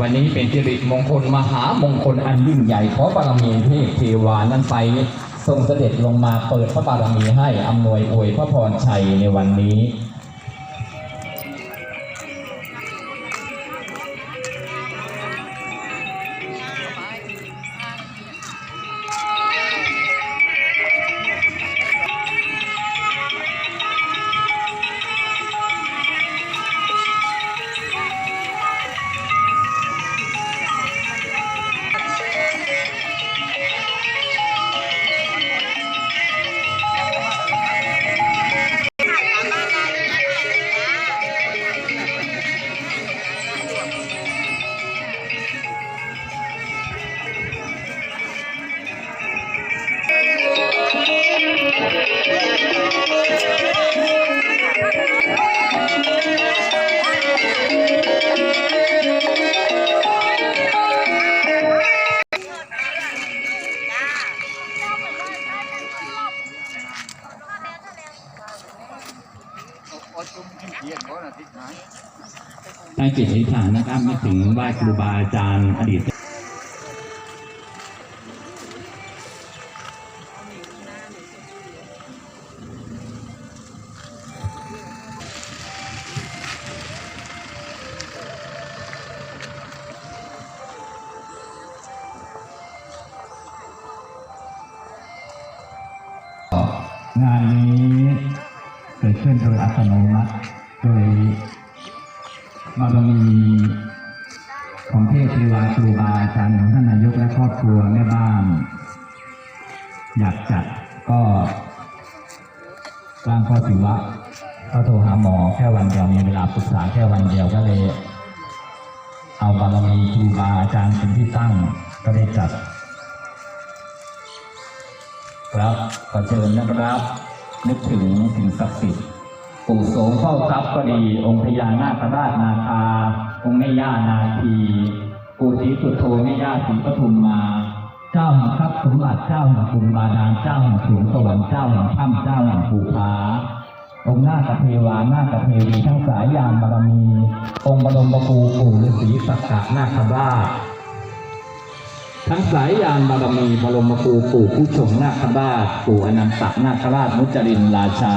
วันนี้เป็นสิริมงคลมหามงคลอันยิ่งใหญ่ขอบารมีเทพเทวานั้นไปทรงเสด็จลงมาเปิดพระบารมีให้อำนวยอวยพระพรชัยในวันนี้ ตั้งจิตอธิษฐานนะครับม่ถึงไหว้ครูบาอาจารย์อดีตงานนี้ ขึ้นโดยอัตโนมัติ โดยบารมีของเทพเทวาครูบาอาจารย์ของท่านนายกและครอบครัวแม่บ้าน อยากจัดก็ร่างข้อสิวะก็โทรหาหมอแค่วันเดียวมีเวลาปรึกษาแค่วันเดียวก็เลย เอาบารมีครูบาอาจารย์เป็นที่ตั้งก็ได้จัดครับขอเชิญนะครับ นึกถึงสิ่งศักดิ์สิทธิ์ ปู่โสมเฝ้าทรัพย์ก็ดี องค์พญานาคราชนาคา องค์แม่ย่านาทีปู่ศรีสุโธแม่ย่าศรีปทุมมา เจ้าแห่งทรัพย์สมบัติเจ้าแห่งภูมิบาดาลเจ้าแห่งสูงสวรรค์เจ้าแห่งถ้ำเจ้าแห่งภูผาองค์นาคเทวานาคเทวีทั้งสายยานบารมี องค์บรมครูปู่ฤาษีสักกะนาคราชทั้งสายยานบารมีบรมครูปู่ผู้ชงนาคราชปู่อนันตนาคราชมุจรินราชา